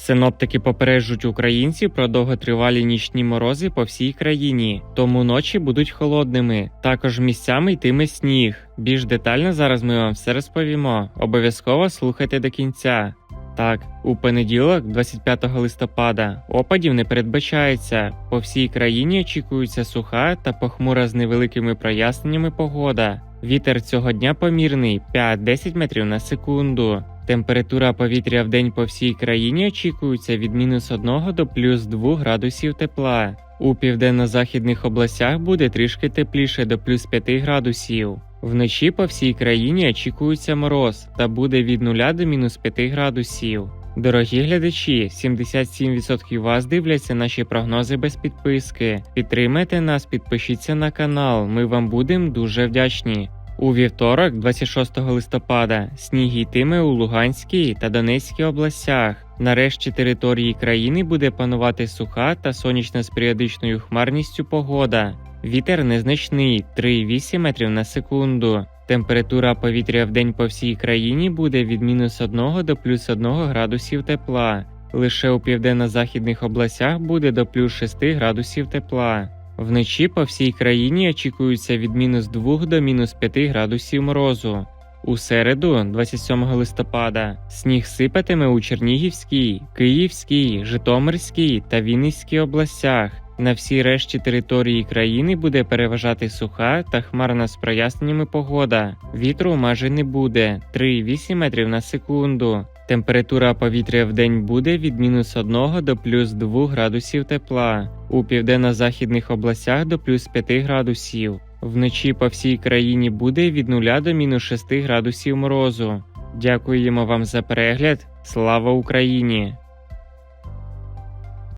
Синоптики попереджують українців про довготривалі нічні морози по всій країні, тому ночі будуть холодними. Також місцями йтиме сніг. Більш детально зараз ми вам все розповімо. Обов'язково слухайте до кінця. Так, у понеділок, 25 листопада, опадів не передбачається. По всій країні очікується суха та похмура з невеликими проясненнями погода. Вітер цього дня помірний 5-10 метрів на секунду. Температура повітря в день по всій країні очікується від мінус 1 до плюс 2 градусів тепла. У південно-західних областях буде трішки тепліше до плюс 5 градусів. Вночі по всій країні очікується мороз та буде від 0 до мінус 5 градусів. Дорогі глядачі, 77% вас дивляться наші прогнози без підписки. Підтримайте нас, підпишіться на канал. Ми вам будемо дуже вдячні. У вівторок, 26 листопада, сніг йтиме у Луганській та Донецькій областях. Нарешті території країни буде панувати суха та сонячна з періодичною хмарністю погода. Вітер незначний 3,8 метрів на секунду. Температура повітря в день по всій країні буде від мінус 1 до плюс 1 градусів тепла. Лише у південно-західних областях буде до плюс 6 градусів тепла. Вночі по всій країні очікується від мінус 2 до мінус 5 градусів морозу. У середу, 27 листопада, сніг сипатиме у Чернігівській, Київській, Житомирській та Вінницькій областях. На всій решті території країни буде переважати суха та хмарна з проясненнями погода. Вітру майже не буде 3,8 метрів на секунду. Температура повітря в день буде від мінус 1 до плюс 2 градусів тепла. У південно-західних областях до плюс 5 градусів. Вночі по всій країні буде від 0 до мінус 6 градусів морозу. Дякуємо вам за перегляд. Слава Україні!